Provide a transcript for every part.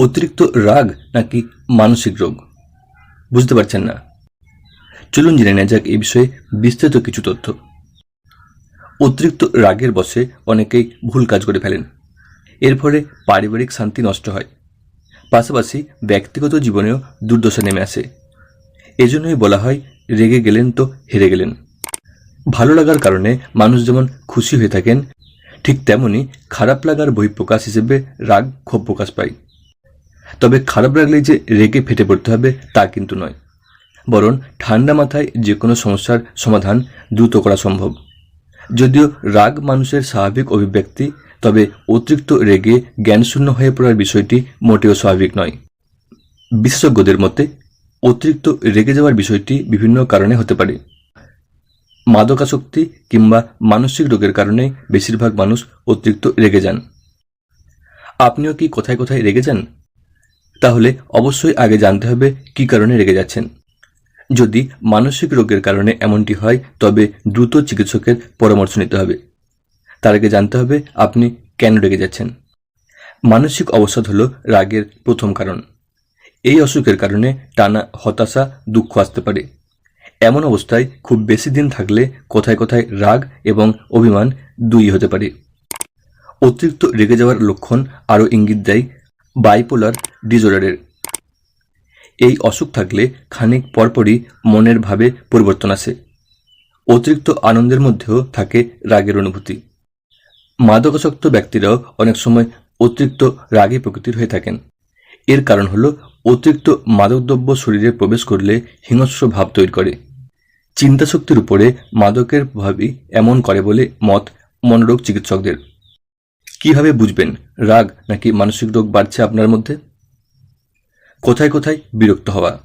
অতিরিক্ত রাগ নাকি মানসিক রোগ? বুঝতে পারছেন না। চলুন জেনে নেওয়া যাক এই বিষয়ে বিস্তারিত কিছু তথ্য। অতিরিক্ত রাগের বসে অনেকেই ভুল কাজ করে ফেলেন। এর ফলে পারিবারিক শান্তি নষ্ট হয়। পাশাপাশি ব্যক্তিগত জীবনেও দুর্দশা নেমে আসে। এজন্যই বলা হয়, রেগে গেলেন তো হেরে গেলেন। ভালো লাগার কারণে মানুষ যেমন খুশি হয়ে থাকেন, ঠিক তেমনি খারাপ লাগার বহিঃপ্রকাশ হিসেবে রাগ ক্ষোভ প্রকাশ পায়। তবে খারাপ লাগলেই যে রেগে ফেটে পড়তে হবে তা কিন্তু নয়। বরং ঠান্ডা মাথায় যে কোনো সমস্যার সমাধান দ্রুত করা সম্ভব। যদিও রাগ মানুষের স্বাভাবিক অভিব্যক্তি, তবে অতিরিক্ত রেগে জ্ঞানশূন্য হয়ে পড়ার বিষয়টি মোটেও স্বাভাবিক নয়। বিশেষজ্ঞদের মতে, অতিরিক্ত রেগে যাওয়ার বিষয়টি বিভিন্ন কারণে হতে পারে। মাদকাসক্তি কিংবা মানসিক রোগের কারণে বেশিরভাগ মানুষ অতিরিক্ত রেগে যান। আপনিও কি কোথায় কোথায় রেগে যান? তাহলে অবশ্যই আগে জানতে হবে কী কারণে রেগে যাচ্ছেন। যদি মানসিক রোগের কারণে এমনটি হয়, তবে দ্রুত চিকিৎসকের পরামর্শ নিতে হবে। তার আগে জানতে হবে আপনি কেন রেগে যাচ্ছেন। মানসিক অবসাদ হল রাগের প্রথম কারণ। এই অসুখের কারণে টানা হতাশা, দুঃখ আসতে পারে। এমন অবস্থায় খুব বেশি দিন থাকলে কোথায় কোথায় রাগ এবং অভিমান দুই হতে পারে। অতিরিক্ত রেগে যাওয়ার লক্ষণ আরও ইঙ্গিত দেয় বাইপোলার ডিজর্ডারের এই অসুখ থাকলে খানিক পরপরই মনের ভাবে পরিবর্তন আসে। অতিরিক্ত আনন্দের মধ্যেও থাকে রাগের অনুভূতি। মাদকাসক্ত ব্যক্তিরাও অনেক সময় অতিরিক্ত রাগী প্রকৃতির হয়ে থাকেন। এর কারণ হল অতিরিক্ত মাদকদ্রব্য শরীরে প্রবেশ করলে হিংস্র ভাব তৈরি করে। চিন্তাশক্তির উপরে মাদকের প্রভাবই এমন করে বলে মত মনোরোগ চিকিৎসকদের। কীভাবে বুঝবেন রাগ নাকি মানসিক রোগ বাড়ছে আপনার মধ্যে? কোথায় কোথায় বিরক্ত হওয়া?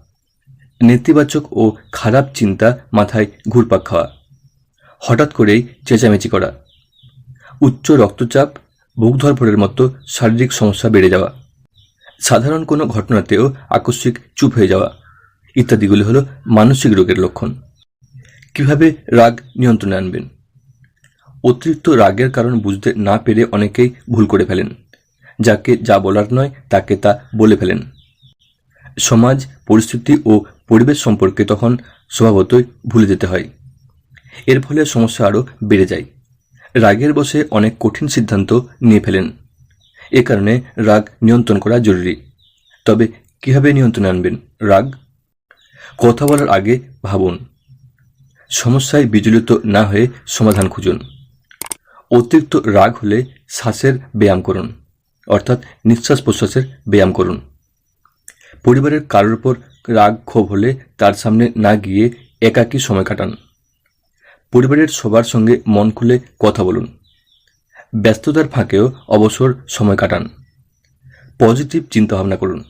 নেতিবাচক ও খারাপ চিন্তা মাথায় ঘুরপাক খাওয়া। হঠাৎ করেই চেঁচামেচি করা। উচ্চ রক্তচাপ বুক ধরফড়ের মতো শারীরিক সমস্যা বেড়ে যাওয়া। সাধারণ কোনো ঘটনাতেও আকস্মিক চুপ হয়ে যাওয়া। ইত্যাদিগুলি হলো মানসিক রোগের লক্ষণ। কীভাবে রাগ নিয়ন্ত্রণে আনবেন? অতিরিক্ত রাগের কারণ বুঝতে না পেরে অনেকেই ভুল করে ফেলেন। যাকে যা বলার নয়, তাকে তা বলে ফেলেন। সমাজ, পরিস্থিতি ও পরিবেশ সম্পর্কে তখন স্বভাবতই ভুলে যেতে হয়। এর ফলে সমস্যা আরও বেড়ে যায়। রাগের বসে অনেক কঠিন সিদ্ধান্ত নিয়ে ফেলেন। এ কারণে রাগ নিয়ন্ত্রণ করা জরুরি। তবে কীভাবে নিয়ন্ত্রণে আনবেন রাগ? কথা বলার আগে ভাবুন। সমস্যায় বিচলিত না হয়ে সমাধান খুঁজুন। অতিরিক্ত রাগ হলে শ্বাসের ব্যায়াম করুন, অর্থাৎ নিঃশ্বাস প্রশ্বাসের ব্যায়াম করুন। পরিবারের কারোর উপর রাগ, ক্ষোভ হলে তার সামনে না গিয়ে একাকী সময় কাটান। পরিবারের সবার সঙ্গে মন খুলে কথা বলুন। ব্যস্ততার ফাঁকেও অবসর সময় কাটান। পজিটিভ চিন্তাভাবনা করুন।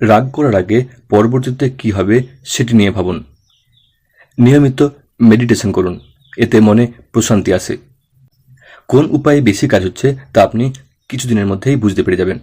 রাগ করার আগে পরবর্তীতে কী হবে সেটি নিয়ে ভাবুন। নিয়মিত মেডিটেশন করুন, এতে মনে প্রশান্তি আসে। কোন উপায়ে বেশি কাজ হচ্ছে তা আপনি কিছুদিনের মধ্যেই বুঝতে পেরে যাবেন।